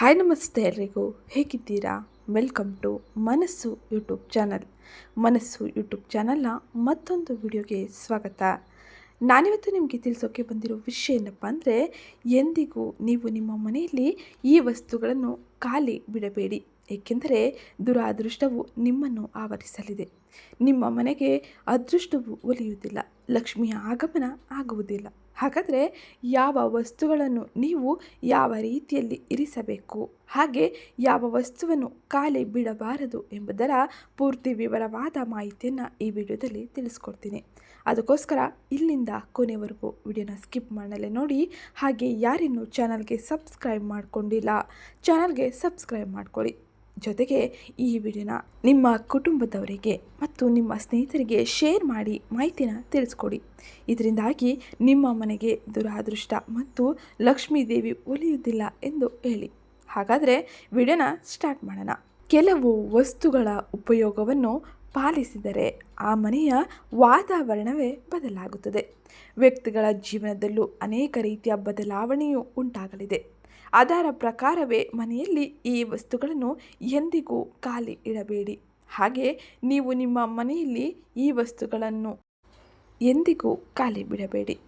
Hi ನಮಸ್ತೆ ಎಲ್ರಿಗೂ. ಹೇಗಿದ್ದೀರಾ? Welcome to Manasu YouTube channel. Manasu YouTube ಚಾನಲ್ನ ಮತ್ತೊಂದು ವಿಡಿಯೋಗೆ ಸ್ವಾಗತ. ನಾನಿವತ್ತು ನಿಮಗೆ ತಿಳಿಸೋಕೆ ಬಂದಿರೋ ವಿಷಯ ಏನಪ್ಪ ಅಂದರೆ, ಎಂದಿಗೂ ನೀವು ನಿಮ್ಮ ಮನೆಯಲ್ಲಿ ಈ ವಸ್ತುಗಳನ್ನು ಖಾಲಿ ಬಿಡಬೇಡಿ. ಏಕೆಂದರೆ, ದುರಾದೃಷ್ಟವು ನಿಮ್ಮನ್ನು ಆವರಿಸಲಿದೆ. ನಿಮ್ಮ ಮನೆಗೆ ಅದೃಷ್ಟವು ಒಲಿಯುವುದಿಲ್ಲ. ಲಕ್ಷ್ಮಿಯ ಆಗಮನ ಆಗುವುದಿಲ್ಲ. ಹಾಗಾದರೆ ಯಾವ ವಸ್ತುಗಳನ್ನು ನೀವು ಯಾವ ರೀತಿಯಲ್ಲಿ ಇರಿಸಬೇಕು? ಹಾಗೆ ಯಾವ ವಸ್ತುವನ್ನು ಖಾಲಿ ಬಿಡಬಾರದು ಎಂಬುದರ ಪೂರ್ತಿ ವಿವರವಾದ ಮಾಹಿತಿಯನ್ನು ಈ ವಿಡಿಯೋದಲ್ಲಿ ತಿಳಿಸ್ಕೊಡ್ತೀನಿ. ಅದಕ್ಕೋಸ್ಕರ ಇಲ್ಲಿಂದ ಕೊನೆವರೆಗೂ ವಿಡಿಯೋನ ಸ್ಕಿಪ್ ಮಾಡಲೇ ನೋಡಿ, ಹಾಗೆ ಯಾರಿನ್ನೂ ಚಾನಲ್ಗೆ ಸಬ್ಸ್ಕ್ರೈಬ್ ಮಾಡಿಕೊಂಡಿಲ್ಲ, ಚಾನಲ್ಗೆ ಸಬ್ಸ್ಕ್ರೈಬ್ ಮಾಡ್ಕೊಳ್ಳಿ. ಜೊತೆಗೆ ಈ ವಿಡಿಯೋನ ನಿಮ್ಮ ಕುಟುಂಬದವರಿಗೆ ಮತ್ತು ನಿಮ್ಮ ಸ್ನೇಹಿತರಿಗೆ ಶೇರ್ ಮಾಡಿ ಮಾಹಿತಿನ ತಿಳಿಸ್ಕೊಡಿ. ಇದರಿಂದಾಗಿ ನಿಮ್ಮ ಮನೆಗೆ ದುರಾದೃಷ್ಟ ಮತ್ತು ಲಕ್ಷ್ಮೀ ದೇವಿ ಒಲಿಯುವುದಿಲ್ಲ ಎಂದು ಹೇಳಿ. ಹಾಗಾದರೆ ವಿಡಿಯೋನ ಸ್ಟಾರ್ಟ್ ಮಾಡೋಣ. ಕೆಲವು ವಸ್ತುಗಳ ಉಪಯೋಗವನ್ನು ಪಾಲಿಸಿದರೆ ಆ ಮನೆಯ ವಾತಾವರಣವೇ ಬದಲಾಗುತ್ತದೆ. ವ್ಯಕ್ತಿಗಳ ಜೀವನದಲ್ಲೂ ಅನೇಕ ರೀತಿಯ ಬದಲಾವಣೆಯು ಉಂಟಾಗಲಿದೆ. ಅದರ ಪ್ರಕಾರವೇ ಮನೆಯಲ್ಲಿ ಈ ವಸ್ತುಗಳನ್ನು ಎಂದಿಗೂ ಖಾಲಿ ಇಡಬೇಡಿ. ಹಾಗೆ ನೀವು ನಿಮ್ಮ ಮನೆಯಲ್ಲಿ ಈ ವಸ್ತುಗಳನ್ನು ಎಂದಿಗೂ ಖಾಲಿ ಬಿಡಬೇಡಿ.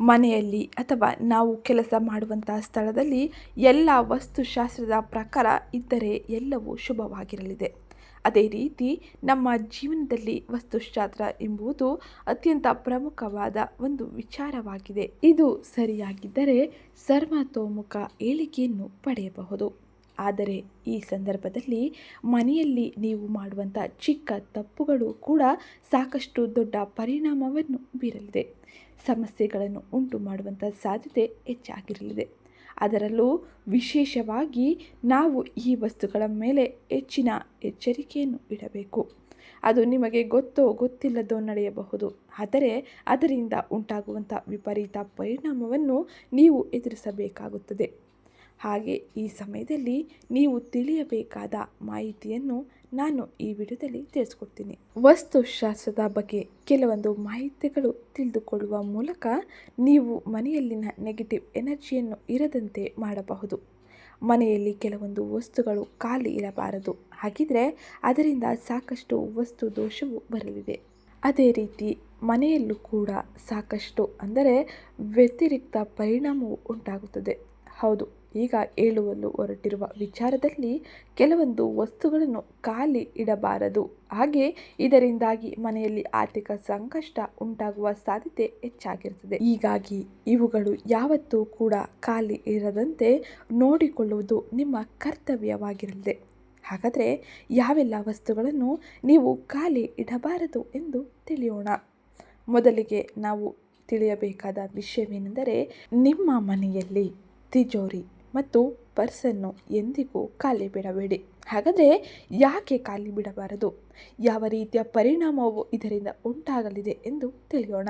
ಮನೆಯಲ್ಲಿ ಅಥವಾ ನಾವು ಕೆಲಸ ಮಾಡುವಂಥ ಸ್ಥಳದಲ್ಲಿ ಎಲ್ಲ ವಸ್ತುಶಾಸ್ತ್ರದ ಪ್ರಕಾರ ಇದ್ದರೆ ಎಲ್ಲವೂ ಶುಭವಾಗಿರಲಿದೆ. ಅದೇ ರೀತಿ ನಮ್ಮ ಜೀವನದಲ್ಲಿ ವಸ್ತುಶಾಸ್ತ್ರ ಎಂಬುದು ಅತ್ಯಂತ ಪ್ರಮುಖವಾದ ಒಂದು ವಿಚಾರವಾಗಿದೆ. ಇದು ಸರಿಯಾಗಿದ್ದರೆ ಸರ್ವತೋಮುಖ ಏಳಿಗೆಯನ್ನು ಪಡೆಯಬಹುದು. ಆದರೆ ಈ ಸಂದರ್ಭದಲ್ಲಿ ಮನೆಯಲ್ಲಿ ನೀವು ಮಾಡುವಂಥ ಚಿಕ್ಕ ತಪ್ಪುಗಳು ಕೂಡ ಸಾಕಷ್ಟು ದೊಡ್ಡ ಪರಿಣಾಮವನ್ನು ಬೀರಲಿದೆ. ಸಮಸ್ಯೆಗಳನ್ನು ಉಂಟು ಮಾಡುವಂಥ ಸಾಧ್ಯತೆ ಹೆಚ್ಚಾಗಿರಲಿದೆ. ಅದರಲ್ಲೂ ವಿಶೇಷವಾಗಿ ನಾವು ಈ ವಸ್ತುಗಳ ಮೇಲೆ ಹೆಚ್ಚಿನ ಎಚ್ಚರಿಕೆಯನ್ನು ಇಡಬೇಕು. ಅದು ನಿಮಗೆ ಗೊತ್ತೋ ಗೊತ್ತಿಲ್ಲದೋ ನಡೆಯಬಹುದು. ಆದರೆ ಅದರಿಂದ ಉಂಟಾಗುವಂಥ ವಿಪರೀತ ಪರಿಣಾಮವನ್ನು ನೀವು ಎದುರಿಸಬೇಕಾಗುತ್ತದೆ. ಹಾಗೆ ಈ ಸಮಯದಲ್ಲಿ ನೀವು ತಿಳಿಯಬೇಕಾದ ಮಾಹಿತಿಯನ್ನು ನಾನು ಈ ವಿಡಿಯೋದಲ್ಲಿ ತಿಳಿಸ್ಕೊಡ್ತೀನಿ. ವಸ್ತುಶಾಸ್ತ್ರದ ಬಗ್ಗೆ ಕೆಲವೊಂದು ಮಾಹಿತಿಗಳು ತಿಳಿದುಕೊಳ್ಳುವ ಮೂಲಕ ನೀವು ಮನೆಯಲ್ಲಿನ ನೆಗೆಟಿವ್ ಎನರ್ಜಿಯನ್ನು ಇರದಂತೆ ಮಾಡಬಹುದು. ಮನೆಯಲ್ಲಿ ಕೆಲವೊಂದು ವಸ್ತುಗಳು ಖಾಲಿ ಇರಬಾರದು. ಹಾಗಿದ್ರೆ ಅದರಿಂದ ಸಾಕಷ್ಟು ವಸ್ತು ದೋಷವು ಬರಲಿದೆ. ಅದೇ ರೀತಿ ಮನೆಯಲ್ಲೂ ಕೂಡ ಸಾಕಷ್ಟು ಅಂದರೆ ವ್ಯತಿರಿಕ್ತ ಪರಿಣಾಮವು ಉಂಟಾಗುತ್ತದೆ. ಹೌದು. ಈಗ ಹೇಳುವಲು ಹೊರಟಿರುವ ವಿಚಾರದಲ್ಲಿ ಕೆಲವೊಂದು ವಸ್ತುಗಳನ್ನು ಖಾಲಿ ಇಡಬಾರದು. ಹಾಗೆ ಇದರಿಂದಾಗಿ ಮನೆಯಲ್ಲಿ ಆರ್ಥಿಕ ಸಂಕಷ್ಟ ಉಂಟಾಗುವ ಸಾಧ್ಯತೆ ಹೆಚ್ಚಾಗಿರುತ್ತದೆ. ಹೀಗಾಗಿ ಇವುಗಳು ಯಾವತ್ತೂ ಕೂಡ ಖಾಲಿ ಇರದಂತೆ ನೋಡಿಕೊಳ್ಳುವುದು ನಿಮ್ಮ ಕರ್ತವ್ಯವಾಗಿರಲಿದೆ. ಹಾಗಾದರೆ ಯಾವೆಲ್ಲ ವಸ್ತುಗಳನ್ನು ನೀವು ಖಾಲಿ ಇಡಬಾರದು ಎಂದು ತಿಳಿಯೋಣ. ಮೊದಲಿಗೆ ನಾವು ತಿಳಿಯಬೇಕಾದ ವಿಷಯವೇನೆಂದರೆ ನಿಮ್ಮ ಮನೆಯಲ್ಲಿ ತಿಜೋರಿ. ಮತ್ತು ಪರ್ಸನ್ನು ಎಂದಿಗೂ ಖಾಲಿ ಬಿಡಬೇಡಿ. ಹಾಗಾದರೆ ಯಾಕೆ ಖಾಲಿ ಬಿಡಬಾರದು? ಯಾವ ರೀತಿಯ ಪರಿಣಾಮವು ಇದರಿಂದ ಉಂಟಾಗಲಿದೆ ಎಂದು ತಿಳಿಯೋಣ.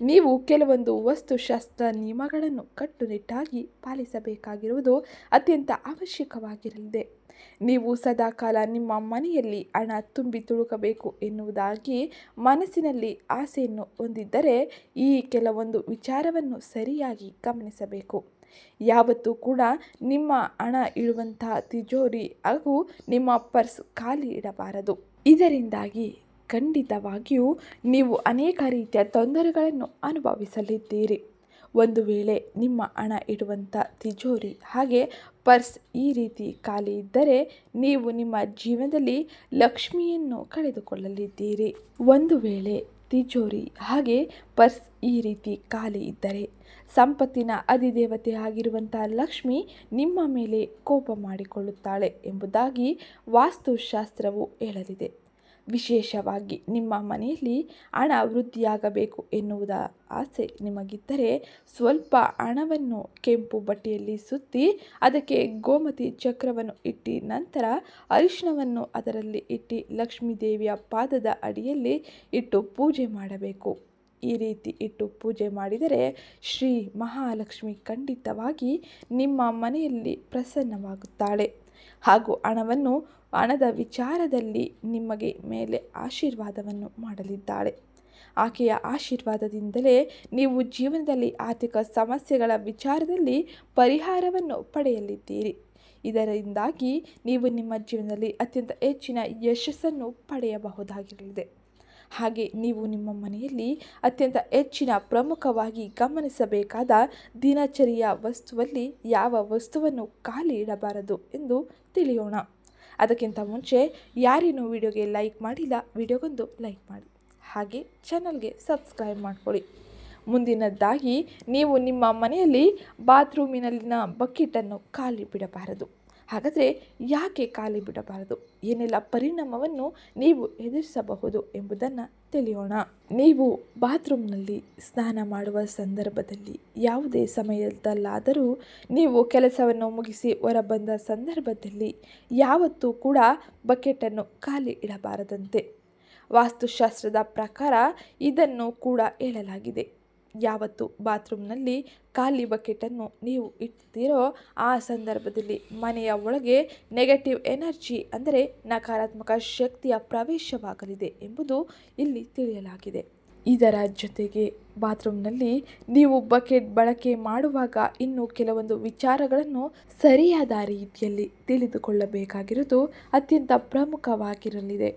ನೀವು ಕೆಲವೊಂದು ವಸ್ತುಶಾಸ್ತ್ರ ನಿಯಮಗಳನ್ನು ಕಟ್ಟುನಿಟ್ಟಾಗಿ ಪಾಲಿಸಬೇಕಾಗಿರುವುದು ಅತ್ಯಂತ ಅವಶ್ಯಕವಾಗಿರಲಿದೆ. ನೀವು ಸದಾಕಾಲ ನಿಮ್ಮ ಮನೆಯಲ್ಲಿ ಹಣ ತುಂಬಿ ತುಳುಕಬೇಕು ಎನ್ನುವುದಾಗಿ ಮನಸ್ಸಿನಲ್ಲಿ ಆಸೆಯನ್ನು ಹೊಂದಿದ್ದರೆ ಈ ಕೆಲವೊಂದು ವಿಚಾರವನ್ನು ಸರಿಯಾಗಿ ಗಮನಿಸಬೇಕು. ಯಾವತ್ತೂ ಕೂಡ ನಿಮ್ಮ ಹಣ ಇಡುವಂತಹ ತಿಜೋರಿ ಹಾಗೂ ನಿಮ್ಮ ಪರ್ಸ್ ಖಾಲಿ ಇಡಬಾರದು. ಇದರಿಂದಾಗಿ ಖಂಡಿತವಾಗಿಯೂ ನೀವು ಅನೇಕ ರೀತಿಯ ತೊಂದರೆಗಳನ್ನು ಅನುಭವಿಸಲಿದ್ದೀರಿ. ಒಂದು ವೇಳೆ ನಿಮ್ಮ ಹಣ ಇಡುವಂಥ ತಿಜೋರಿ ಹಾಗೆ ಪರ್ಸ್ ಈ ರೀತಿ ಖಾಲಿ ಇದ್ದರೆ ನೀವು ನಿಮ್ಮ ಜೀವನದಲ್ಲಿ ಲಕ್ಷ್ಮಿಯನ್ನು ಕಳೆದುಕೊಳ್ಳಲಿದ್ದೀರಿ. ಒಂದು ವೇಳೆ ತಿಜೋರಿ ಹಾಗೆ ಪರ್ಸ್ ಈ ರೀತಿ ಖಾಲಿ ಇದ್ದರೆ ಸಂಪತ್ತಿನ ಅಧಿದೇವತೆ ಆಗಿರುವಂಥ ಲಕ್ಷ್ಮಿ ನಿಮ್ಮ ಮೇಲೆ ಕೋಪ ಮಾಡಿಕೊಳ್ಳುತ್ತಾಳೆ ಎಂಬುದಾಗಿ ವಾಸ್ತುಶಾಸ್ತ್ರವು ಹೇಳಲಿದೆ. ವಿಶೇಷವಾಗಿ ನಿಮ್ಮ ಮನೆಯಲ್ಲಿ ಹಣ ವೃದ್ಧಿಯಾಗಬೇಕು ಎನ್ನುವುದ ಆಸೆ ನಿಮಗಿದ್ದರೆ ಸ್ವಲ್ಪ ಹಣವನ್ನು ಕೆಂಪು ಬಟ್ಟೆಯಲ್ಲಿ ಸುತ್ತಿ ಅದಕ್ಕೆ ಗೋಮತಿ ಚಕ್ರವನ್ನು ಇಟ್ಟಿ ನಂತರ ಅರಿಶಿಣವನ್ನು ಅದರಲ್ಲಿ ಇಟ್ಟು ಲಕ್ಷ್ಮೀ ದೇವಿಯ ಪಾದದ ಅಡಿಯಲ್ಲಿ ಇಟ್ಟು ಪೂಜೆ ಮಾಡಬೇಕು. ಈ ರೀತಿ ಇಟ್ಟು ಪೂಜೆ ಮಾಡಿದರೆ ಶ್ರೀ ಮಹಾಲಕ್ಷ್ಮಿ ಖಂಡಿತವಾಗಿ ನಿಮ್ಮ ಮನೆಯಲ್ಲಿ ಪ್ರಸನ್ನವಾಗುತ್ತಾಳೆ. ಹಾಗೂ ಹಣವನ್ನು ಹಣದ ವಿಚಾರದಲ್ಲಿ ನಿಮಗೆ ಮೇಲೆ ಆಶೀರ್ವಾದವನ್ನು ಮಾಡಲಿದ್ದಾಳೆ. ಆಕೆಯ ಆಶೀರ್ವಾದದಿಂದಲೇ ನೀವು ಜೀವನದಲ್ಲಿ ಆರ್ಥಿಕ ಸಮಸ್ಯೆಗಳ ವಿಚಾರದಲ್ಲಿ ಪರಿಹಾರವನ್ನು ಪಡೆಯಲಿದ್ದೀರಿ. ಇದರಿಂದಾಗಿ ನೀವು ನಿಮ್ಮ ಜೀವನದಲ್ಲಿ ಅತ್ಯಂತ ಹೆಚ್ಚಿನ ಯಶಸ್ಸನ್ನು ಪಡೆಯಬಹುದಾಗಿರಲಿದೆ. ಹಾಗೆ ನೀವು ನಿಮ್ಮ ಮನೆಯಲ್ಲಿ ಅತ್ಯಂತ ಹೆಚ್ಚಿನ ಪ್ರಮುಖವಾಗಿ ಗಮನಿಸಬೇಕಾದ ದಿನಚರಿಯ ವಸ್ತುವಲ್ಲಿ ಯಾವ ವಸ್ತುವನ್ನು ಖಾಲಿ ಇಡಬಾರದು ಎಂದು ತಿಳಿಯೋಣ. ಅದಕ್ಕಿಂತ ಮುಂಚೆ ಯಾರೇನು ವಿಡಿಯೋಗೆ ಲೈಕ್ ಮಾಡಿಲ್ಲ, ವಿಡಿಯೋಗೊಂದು ಲೈಕ್ ಮಾಡಿ. ಹಾಗೆ ಚಾನಲ್ಗೆ ಸಬ್ಸ್ಕ್ರೈಬ್ ಮಾಡಿಕೊಳ್ಳಿ. ಮುಂದಿನದ್ದಾಗಿ ನೀವು ನಿಮ್ಮ ಮನೆಯಲ್ಲಿ ಬಾತ್ರೂಮಿನಲ್ಲಿನ ಬಕೆಟನ್ನು ಖಾಲಿ ಬಿಡಬಾರದು. ಹಾಗಾದರೆ ಯಾಕೆ ಖಾಲಿ ಬಿಡಬಾರದು? ಏನೆಲ್ಲ ಪರಿಣಾಮವನ್ನು ನೀವು ಎದುರಿಸಬಹುದು ಎಂಬುದನ್ನು ತಿಳಿಯೋಣ. ನೀವು ಬಾತ್ರೂಮ್ನಲ್ಲಿ ಸ್ನಾನ ಮಾಡುವ ಸಂದರ್ಭದಲ್ಲಿ ಯಾವುದೇ ಸಮಯದಲ್ಲಾದರೂ ನೀವು ಕೆಲಸವನ್ನು ಮುಗಿಸಿ ಹೊರಬಂದ ಸಂದರ್ಭದಲ್ಲಿ ಯಾವತ್ತೂ ಕೂಡ ಬಕೆಟನ್ನು ಖಾಲಿ ಇಡಬಾರದಂತೆ. ವಾಸ್ತುಶಾಸ್ತ್ರದ ಪ್ರಕಾರ ಇದನ್ನು ಕೂಡ ಹೇಳಲಾಗಿದೆ. ಯಾವತ್ತು ಬಾತ್ರೂಮ್ನಲ್ಲಿ ಖಾಲಿ ಬಕೆಟನ್ನು ನೀವು ಇಡ್ತೀರೋ ಆ ಸಂದರ್ಭದಲ್ಲಿ ಮನೆಯ ಒಳಗೆ ನೆಗೆಟಿವ್ ಎನರ್ಜಿ ಅಂದರೆ ನಕಾರಾತ್ಮಕ ಶಕ್ತಿಯ ಪ್ರವೇಶವಾಗಲಿದೆ ಎಂಬುದು ಇಲ್ಲಿ ತಿಳಿಯಲಾಗಿದೆ. ಇದರ ಜೊತೆಗೆ ಬಾತ್ರೂಮ್ನಲ್ಲಿ ನೀವು ಬಕೆಟ್ ಬಳಕೆ ಮಾಡುವಾಗ ಇನ್ನು ಕೆಲವೊಂದು ವಿಚಾರಗಳನ್ನು ಸರಿಯಾದ ರೀತಿಯಲ್ಲಿ ತಿಳಿದುಕೊಳ್ಳಬೇಕಾಗಿರುವುದು ಅತ್ಯಂತ ಪ್ರಮುಖವಾಗಿರಲಿದೆ.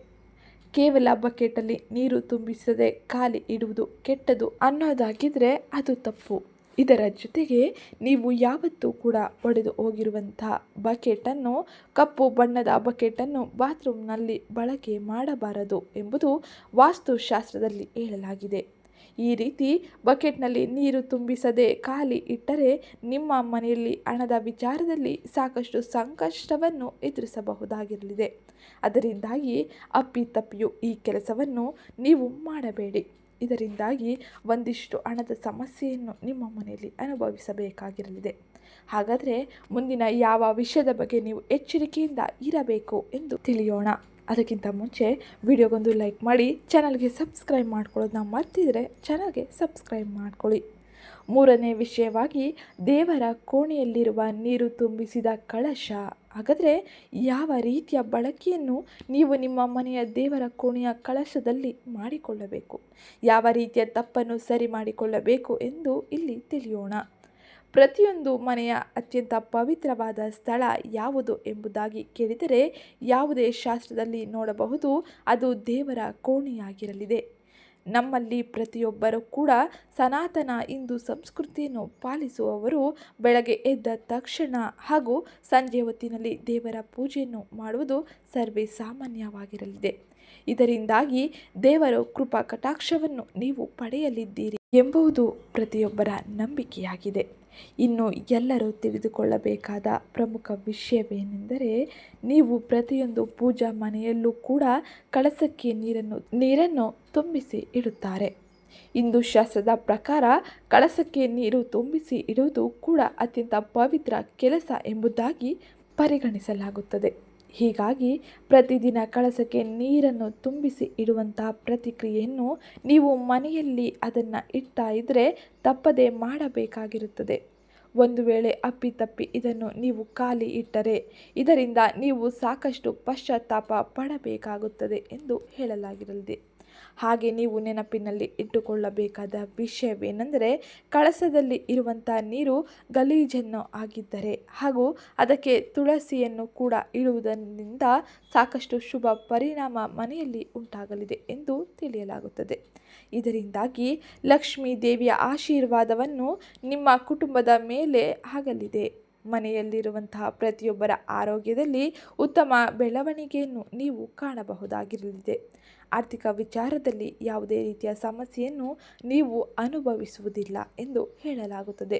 ಕೇವಲ ಬಕೆಟಲ್ಲಿ ನೀರು ತುಂಬಿಸದೆ ಖಾಲಿ ಇಡುವುದು ಕೆಟ್ಟದು ಅನ್ನೋದಾಗಿದ್ದರೆ ಅದು ತಪ್ಪು. ಇದರ ಜೊತೆಗೆ ನೀವು ಯಾವತ್ತೂ ಕೂಡ ಒಡೆದು ಹೋಗಿರುವಂಥ ಬಕೆಟನ್ನು, ಕಪ್ಪು ಬಣ್ಣದ ಬಕೆಟನ್ನು ಬಾತ್ರೂಮ್ನಲ್ಲಿ ಬಳಕೆ ಮಾಡಬಾರದು ಎಂಬುದು ವಾಸ್ತುಶಾಸ್ತ್ರದಲ್ಲಿ ಹೇಳಲಾಗಿದೆ. ಈ ರೀತಿ ಬಕೆಟ್ನಲ್ಲಿ ನೀರು ತುಂಬಿಸದೆ ಖಾಲಿ ಇಟ್ಟರೆ ನಿಮ್ಮ ಮನೆಯಲ್ಲಿ ಹಣದ ವಿಚಾರದಲ್ಲಿ ಸಾಕಷ್ಟು ಸಂಕಷ್ಟವನ್ನು ಎದುರಿಸಬಹುದಾಗಿರಲಿದೆ. ಅದರಿಂದಾಗಿ ಅಪ್ಪಿತಪ್ಪಿಯು ಈ ಕೆಲಸವನ್ನು ನೀವು ಮಾಡಬೇಡಿ. ಇದರಿಂದಾಗಿ ಒಂದಿಷ್ಟು ಹಣದ ಸಮಸ್ಯೆಯನ್ನು ನಿಮ್ಮ ಮನೆಯಲ್ಲಿ ಅನುಭವಿಸಬೇಕಾಗಿರಲಿದೆ. ಹಾಗಾದರೆ ಮುಂದಿನ ಯಾವ ವಿಷಯದ ಬಗ್ಗೆ ನೀವು ಎಚ್ಚರಿಕೆಯಿಂದ ಇರಬೇಕು ಎಂದು ತಿಳಿಯೋಣ. ಅದಕ್ಕಿಂತ ಮುಂಚೆ ವಿಡಿಯೋಗೊಂದು ಲೈಕ್ ಮಾಡಿ ಚಾನಲ್ಗೆ ಸಬ್ಸ್ಕ್ರೈಬ್ ಮಾಡ್ಕೊಳ್ಳೋದನ್ನ ಮರ್ತಿದ್ರೆ ಚಾನಲ್ಗೆ ಸಬ್ಸ್ಕ್ರೈಬ್ ಮಾಡ್ಕೊಳ್ಳಿ. ಮೂರನೇ ವಿಷಯವಾಗಿ, ದೇವರ ಕೋಣೆಯಲ್ಲಿರುವ ನೀರು ತುಂಬಿಸಿದ ಕಳಶ. ಹಾಗಾದರೆ ಯಾವ ರೀತಿಯ ಬಳಕೆಯನ್ನು ನೀವು ನಿಮ್ಮ ಮನೆಯ ದೇವರ ಕೋಣೆಯ ಕಳಶದಲ್ಲಿ ಮಾಡಿಕೊಳ್ಳಬೇಕು? ಯಾವ ರೀತಿಯ ತಪ್ಪನ್ನು ಸರಿ ಮಾಡಿಕೊಳ್ಳಬೇಕು ಎಂದು ಇಲ್ಲಿ ತಿಳಿಯೋಣ. ಪ್ರತಿಯೊಂದು ಮನೆಯ ಅತ್ಯಂತ ಪವಿತ್ರವಾದ ಸ್ಥಳ ಯಾವುದು ಎಂಬುದಾಗಿ ಕೇಳಿದರೆ ಯಾವುದೇ ಶಾಸ್ತ್ರದಲ್ಲಿ ನೋಡಬಹುದು, ಅದು ದೇವರ ಕೋಣೆಯಾಗಿರಲಿದೆ. ನಮ್ಮಲ್ಲಿ ಪ್ರತಿಯೊಬ್ಬರೂ ಕೂಡ ಸನಾತನ ಹಿಂದೂ ಸಂಸ್ಕೃತಿಯನ್ನು ಪಾಲಿಸುವವರು. ಬೆಳಗ್ಗೆ ಎದ್ದ ತಕ್ಷಣ ಹಾಗೂ ಸಂಜೆ ಹೊತ್ತಿನಲ್ಲಿ ದೇವರ ಪೂಜೆಯನ್ನು ಮಾಡುವುದು ಸರ್ವೇ ಸಾಮಾನ್ಯವಾಗಿರಲಿದೆ. ಇದರಿಂದಾಗಿ ದೇವರ ಕೃಪಾ ಕಟಾಕ್ಷವನ್ನು ನೀವು ಪಡೆಯಲಿದ್ದೀರಿ ಎಂಬುದು ಪ್ರತಿಯೊಬ್ಬರ ನಂಬಿಕೆಯಾಗಿದೆ. ಇನ್ನು ಎಲ್ಲರೂ ತಿಳಿದುಕೊಳ್ಳಬೇಕಾದ ಪ್ರಮುಖ ವಿಷಯವೇನೆಂದರೆ ನೀವು ಪ್ರತಿಯೊಂದು ಪೂಜಾ ಮನೆಯಲ್ಲೂ ಕೂಡ ಕಳಸಕ್ಕೆ ನೀರನ್ನು ನೀರನ್ನು ತುಂಬಿಸಿ ಇಡುತ್ತಾರೆ. ಹಿಂದೂ ಶಾಸ್ತ್ರದ ಪ್ರಕಾರ ಕಳಸಕ್ಕೆ ನೀರು ತುಂಬಿಸಿ ಇಡುವುದು ಕೂಡ ಅತ್ಯಂತ ಪವಿತ್ರ ಕೆಲಸ ಎಂಬುದಾಗಿ ಪರಿಗಣಿಸಲಾಗುತ್ತದೆ. ಹೀಗಾಗಿ ಪ್ರತಿದಿನ ಕಳಸಕ್ಕೆ ನೀರನ್ನು ತುಂಬಿಸಿ ಇಡುವಂತಹ ಪ್ರತಿಕ್ರಿಯೆಯನ್ನು ನೀವು ಮನೆಯಲ್ಲಿ ಅದನ್ನು ಇಡ್ತಾ ಇದ್ದರೆ ತಪ್ಪದೆ ಮಾಡಬೇಕಾಗಿರುತ್ತದೆ. ಒಂದು ವೇಳೆ ಅಪ್ಪಿತಪ್ಪಿ ಇದನ್ನು ನೀವು ಖಾಲಿ ಇಟ್ಟರೆ ಇದರಿಂದ ನೀವು ಸಾಕಷ್ಟು ಪಶ್ಚಾತ್ತಾಪ ಪಡಬೇಕಾಗುತ್ತದೆ ಎಂದು ಹೇಳಲಾಗಿರಲಿದೆ. ಹಾಗೆ ನೀವು ನೆನಪಿನಲ್ಲಿ ಇಟ್ಟುಕೊಳ್ಳಬೇಕಾದ ವಿಷಯವೇನೆಂದರೆ ಕಳಸದಲ್ಲಿ ಇರುವಂಥ ನೀರು ಗಲೀಜನ್ನು ಆಗಿದ್ದರೆ ಹಾಗೂ ಅದಕ್ಕೆ ತುಳಸಿಯನ್ನು ಕೂಡ ಇಡುವುದರಿಂದ ಸಾಕಷ್ಟು ಶುಭ ಪರಿಣಾಮ ಮನೆಯಲ್ಲಿ ಉಂಟಾಗಲಿದೆ ಎಂದು ತಿಳಿಯಲಾಗುತ್ತದೆ. ಇದರಿಂದಾಗಿ ಲಕ್ಷ್ಮೀ ದೇವಿಯ ಆಶೀರ್ವಾದವನ್ನು ನಿಮ್ಮ ಕುಟುಂಬದ ಮೇಲೆ ಆಗಲಿದೆ. ಮನೆಯಲ್ಲಿರುವಂತಹ ಪ್ರತಿಯೊಬ್ಬರ ಆರೋಗ್ಯದಲ್ಲಿ ಉತ್ತಮ ಬೆಳವಣಿಗೆಯನ್ನು ನೀವು ಕಾಣಬಹುದಾಗಿರಲಿದೆ. ಆರ್ಥಿಕ ವಿಚಾರದಲ್ಲಿ ಯಾವುದೇ ರೀತಿಯ ಸಮಸ್ಯೆಯನ್ನು ನೀವು ಅನುಭವಿಸುವುದಿಲ್ಲ ಎಂದು ಹೇಳಲಾಗುತ್ತದೆ.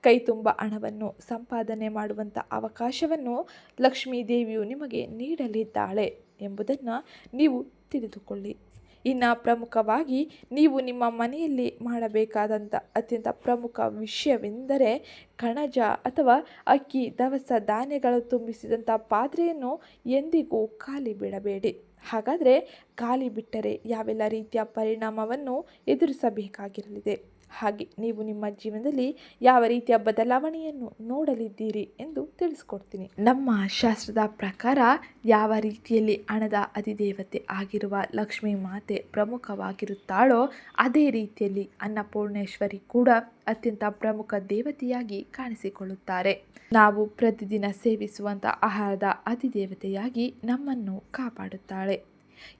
ಕೈ ತುಂಬ ಹಣವನ್ನು ಸಂಪಾದನೆ ಮಾಡುವಂಥ ಅವಕಾಶವನ್ನು ಲಕ್ಷ್ಮೀ ದೇವಿಯು ನಿಮಗೆ ನೀಡಲಿದ್ದಾಳೆ ಎಂಬುದನ್ನು ನೀವು ತಿಳಿದುಕೊಳ್ಳಿ. ಇನ್ನು ಪ್ರಮುಖವಾಗಿ ನೀವು ನಿಮ್ಮ ಮನೆಯಲ್ಲಿ ಮಾಡಬೇಕಾದಂಥ ಅತ್ಯಂತ ಪ್ರಮುಖ ವಿಷಯವೆಂದರೆ ಕಣಜ ಅಥವಾ ಅಕ್ಕಿ, ದವಸ ಧಾನ್ಯಗಳು ತುಂಬಿಸಿದಂಥ ಪಾತ್ರೆಯನ್ನು ಎಂದಿಗೂ ಖಾಲಿ ಬಿಡಬೇಡಿ. ಹಾಗಾದರೆ ಖಾಲಿ ಬಿಟ್ಟರೆ ಯಾವೆಲ್ಲ ರೀತಿಯ ಪರಿಣಾಮವನ್ನು ಎದುರಿಸಬೇಕಾಗಿರಲಿದೆ? ಹಾಗೆ ನೀವು ನಿಮ್ಮ ಜೀವನದಲ್ಲಿ ಯಾವ ರೀತಿಯ ಬದಲಾವಣೆಯನ್ನು ನೋಡಲಿದ್ದೀರಿ ಎಂದು ತಿಳಿಸ್ಕೊಡ್ತೀನಿ. ನಮ್ಮ ಶಾಸ್ತ್ರದ ಪ್ರಕಾರ ಯಾವ ರೀತಿಯಲ್ಲಿ ಹಣದ ಅಧಿದೇವತೆ ಆಗಿರುವ ಲಕ್ಷ್ಮೀ ಮಾತೆ ಪ್ರಮುಖವಾಗಿರುತ್ತಾಳೋ ಅದೇ ರೀತಿಯಲ್ಲಿ ಅನ್ನಪೂರ್ಣೇಶ್ವರಿ ಕೂಡ ಅತ್ಯಂತ ಪ್ರಮುಖ ದೇವತೆಯಾಗಿ ಕಾಣಿಸಿಕೊಳ್ಳುತ್ತಾರೆ. ನಾವು ಪ್ರತಿದಿನ ಸೇವಿಸುವಂಥ ಆಹಾರದ ಅಧಿದೇವತೆಯಾಗಿ ನಮ್ಮನ್ನು ಕಾಪಾಡುತ್ತಾಳೆ.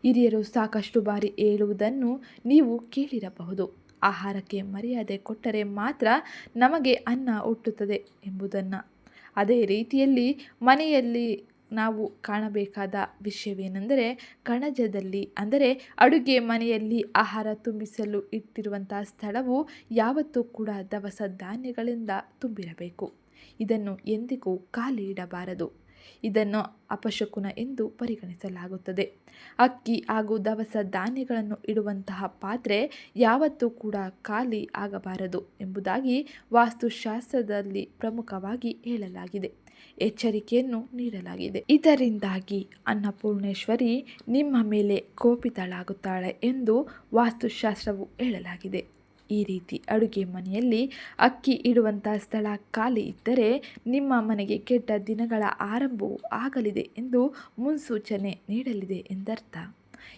ಹಿರಿಯರು ಸಾಕಷ್ಟು ಬಾರಿ ಹೇಳುವುದನ್ನು ನೀವು ಕೇಳಿರಬಹುದು. ಆಹಾರಕ್ಕೆ ಮರ್ಯಾದೆ ಕೊಟ್ಟರೆ ಮಾತ್ರ ನಮಗೆ ಅನ್ನ ಹುಟ್ಟುತ್ತದೆ ಎಂಬುದನ್ನು. ಅದೇ ರೀತಿಯಲ್ಲಿ ಮನೆಯಲ್ಲಿ ನಾವು ಕಾಣಬೇಕಾದ ವಿಷಯವೇನೆಂದರೆ ಕಣಜದಲ್ಲಿ, ಅಂದರೆ ಅಡುಗೆ ಮನೆಯಲ್ಲಿ ಆಹಾರ ತುಂಬಿಸಲು ಇಟ್ಟಿರುವಂಥ ಸ್ಥಳವು ಯಾವತ್ತೂ ಕೂಡ ದವಸ ಧಾನ್ಯಗಳಿಂದ ತುಂಬಿರಬೇಕು. ಇದನ್ನು ಎಂದಿಗೂ ಖಾಲಿ ಇಡಬಾರದು. ಇದನ್ನು ಅಪಶಕುನ ಎಂದು ಪರಿಗಣಿಸಲಾಗುತ್ತದೆ. ಅಕ್ಕಿ ಹಾಗೂ ದವಸ ಧಾನ್ಯಗಳನ್ನು ಇಡುವಂತಹ ಪಾತ್ರೆ ಯಾವತ್ತೂ ಕೂಡ ಖಾಲಿ ಆಗಬಾರದು ಎಂಬುದಾಗಿ ವಾಸ್ತುಶಾಸ್ತ್ರದಲ್ಲಿ ಪ್ರಮುಖವಾಗಿ ಹೇಳಲಾಗಿದೆ. ಎಚ್ಚರಿಕೆಯನ್ನು ನೀಡಲಾಗಿದೆ. ಇದರಿಂದಾಗಿ ಅನ್ನಪೂರ್ಣೇಶ್ವರಿ ನಿಮ್ಮ ಮೇಲೆ ಕೋಪಿತಳಾಗುತ್ತಾಳೆ ಎಂದು ವಾಸ್ತುಶಾಸ್ತ್ರವು ಹೇಳಲಾಗಿದೆ. ಈ ರೀತಿ ಅಡುಗೆ ಮನೆಯಲ್ಲಿ ಅಕ್ಕಿ ಇಡುವಂಥ ಸ್ಥಳ ಖಾಲಿ ಇದ್ದರೆ ನಿಮ್ಮ ಮನೆಗೆ ಕೆಟ್ಟ ದಿನಗಳ ಆರಂಭವು ಆಗಲಿದೆ ಎಂದು ಮುನ್ಸೂಚನೆ ನೀಡಲಿದೆ ಎಂದರ್ಥ.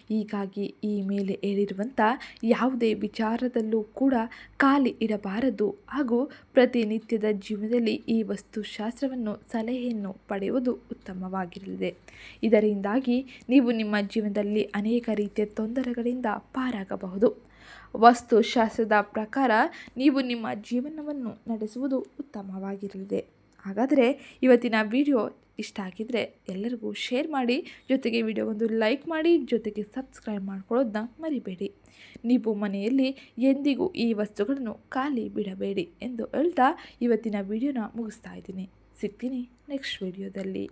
ಹೀಗಾಗಿ ಈ ಮೇಲೆ ಹೇಳಿರುವಂಥ ಯಾವುದೇ ವಿಚಾರದಲ್ಲೂ ಕೂಡ ಖಾಲಿ ಇಡಬಾರದು ಹಾಗೂ ಪ್ರತಿನಿತ್ಯದ ಜೀವನದಲ್ಲಿ ಈ ವಸ್ತುಶಾಸ್ತ್ರವನ್ನು ಸಲಹೆಯನ್ನು ಪಡೆಯುವುದು ಉತ್ತಮವಾಗಿರಲಿದೆ. ಇದರಿಂದಾಗಿ ನೀವು ನಿಮ್ಮ ಜೀವನದಲ್ಲಿ ಅನೇಕ ರೀತಿಯ ತೊಂದರೆಗಳಿಂದ ಪಾರಾಗಬಹುದು. ವಸ್ತುಶಾಸ್ತ್ರದ ಪ್ರಕಾರ ನೀವು ನಿಮ್ಮ ಜೀವನವನ್ನು ನಡೆಸುವುದು ಉತ್ತಮವಾಗಿರಲಿದೆ. ಹಾಗಾದರೆ ಇವತ್ತಿನ ವಿಡಿಯೋ ಇಷ್ಟ ಆಗಿದ್ದರೆ ಎಲ್ಲರಿಗೂ ಶೇರ್ ಮಾಡಿ, ಜೊತೆಗೆ ವಿಡಿಯೋ ಒಂದು ಲೈಕ್ ಮಾಡಿ, ಜೊತೆಗೆ ಸಬ್ಸ್ಕ್ರೈಬ್ ಮಾಡ್ಕೊಳ್ಳೋದನ್ನ ಮರಿಬೇಡಿ. ನೀವು ಮನೆಯಲ್ಲಿ ಎಂದಿಗೂ ಈ ವಸ್ತುಗಳನ್ನು ಖಾಲಿ ಬಿಡಬೇಡಿ ಎಂದು ಹೇಳ್ತಾ ಇವತ್ತಿನ ವಿಡಿಯೋನ ಮುಗಿಸ್ತಾ ಇದ್ದೀನಿ. ಸಿಗ್ತೀನಿ ನೆಕ್ಸ್ಟ್ ವಿಡಿಯೋದಲ್ಲಿ.